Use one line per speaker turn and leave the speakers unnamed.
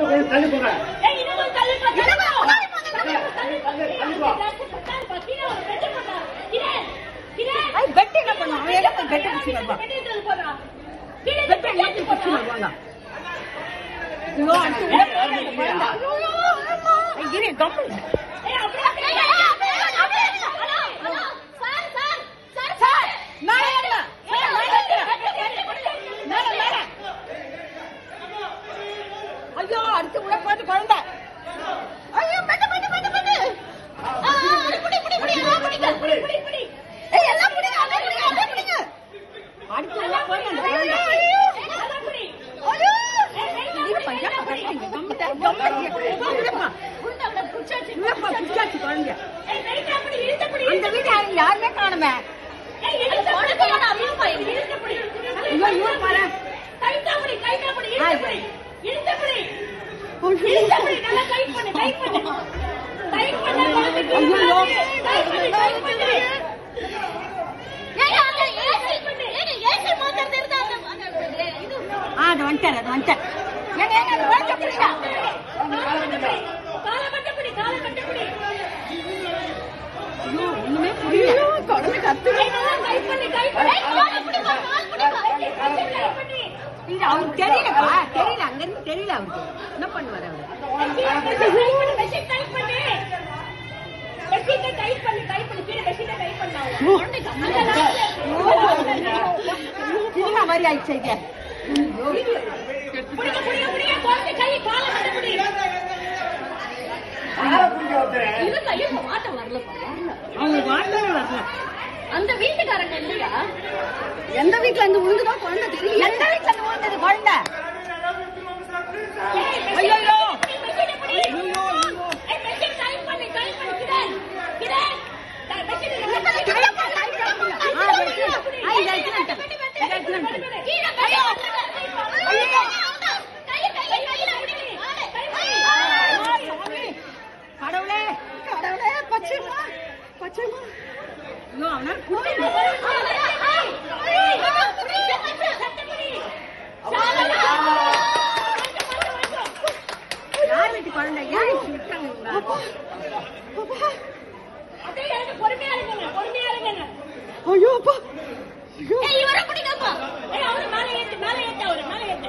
கொஞ்சம் தள்ளி போங்க.
பெட்டு.
என்ன பண்ணும்? அவன் எங்க போய் பெட்டை பிடிச்சு வருவான்?
பெட்டு எடுத்து
பிடிச்சு
போடா.
வருவாங்க? ஐயோ, அடுத்து உள்ள குழந்தை. ஐய், இரு, குழந்தை. ஐயோ, பெட்டு,
புடிங்க.
ஏய், எல்லாம் பிடிங்க, பிடிங்க, பிடிங்க. அடுத்து உள்ள அந்த குழந்தை.
புடிச்சாச்சு.
இல்லப்பா, பிடிச்சாச்சு.
ஏய்,
அந்த வீட்டு யாருமே காணுமே
ஏய், இழுத்து புடி.
ஐயோ பாரு ஆ,
இழுத்து புடி. இழுத்து
அது வந்துட்டாரு அது வந்துட்டார் இல்ல அவருக்கு தெரியலப்பா தெரியல அங்க இருந்து தெரியல அவருக்கு. என்ன பண்ணுவாரு அவரு? மாதிரி ஆயிடுச்சு. அவங்களுக்கு வரல.
அந்த வீட்டுக்காரங்க இல்லையா?
எந்த வீட்டுல இருந்து விழுந்துதோ குழந்தை தெரியல எந்த வீட்டுல இருந்து விழுந்தது குழந்தை. கடவுளே. கடவுளே பச்சைமா பச்சைமா ஐயோ குடிக்க யார் வீட்டு குழந்தை ஏன் இப்படி விட்டாங்க இவங்கள?
பொறுமையா இருங்க பொறுமையா இருங்க
ஐயோ அப்பா ஐயோ
இவரை பிடிக்கப்பா அவரு மேலே ஏத்து மேலே ஏத்து அவரு மேலே ஏத்து